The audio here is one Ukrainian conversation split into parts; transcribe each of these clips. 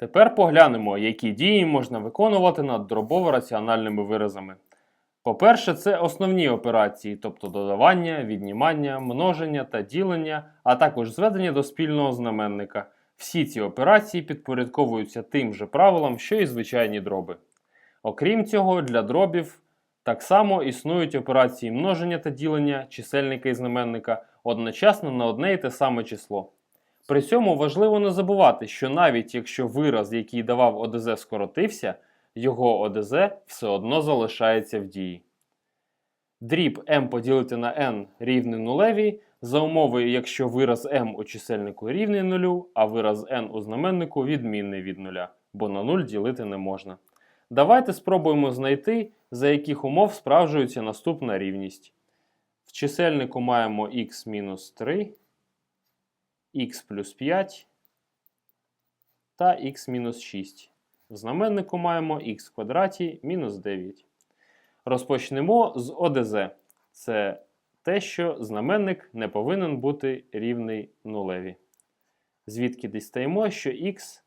Тепер поглянемо, які дії можна виконувати над дробово-раціональними виразами. По-перше, це основні операції, тобто додавання, віднімання, множення та ділення, а також зведення до спільного знаменника. Всі ці операції підпорядковуються тим же правилам, що і звичайні дроби. Окрім цього, для дробів так само існують операції множення та ділення чисельника і знаменника одночасно на одне і те саме число. При цьому важливо не забувати, що навіть якщо вираз, який давав ОДЗ, скоротився, його ОДЗ все одно залишається в дії. Дріб m поділити на n рівне нулевій за умови, якщо вираз m у чисельнику рівний нулю, а вираз n у знаменнику відмінний від нуля, бо на 0 ділити не можна. Давайте спробуємо знайти, за яких умов справджується наступна рівність. В чисельнику маємо x-3, x плюс 5 та x мінус 6. В знаменнику маємо х квадраті мінус 9. Розпочнемо з ОДЗ. Це те, що знаменник не повинен бути рівний нулеві. Звідки дістаємо, що х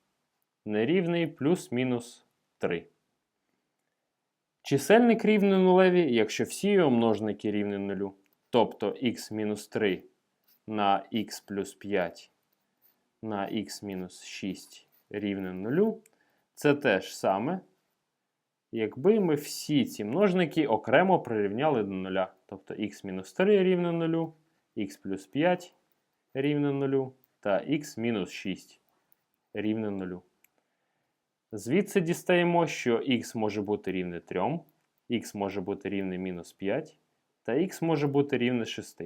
не рівний плюс-мінус 3. Чисельник рівний нулеві, якщо всі його множники рівні нулю. Тобто х мінус 3 на х плюс 5 на х мінус 6 рівне нулю. Це те ж саме, якби ми всі ці множники окремо прирівняли до нуля. Тобто х-3 рівне 0, х плюс 5 рівне 0 та х мінус 6 рівне 0. Звідси дістаємо, що х може бути рівне 3, х може бути рівне мінус 5 та х може бути рівне 6.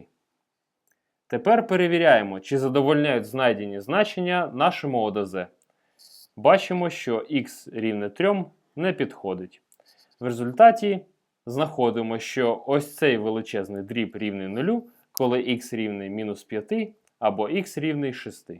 Тепер перевіряємо, чи задовольняють знайдені значення нашому ОДЗ. Бачимо, що х рівне 3 не підходить. В результаті знаходимо, що ось цей величезний дріб рівний 0, коли х рівний мінус 5 або х рівний 6.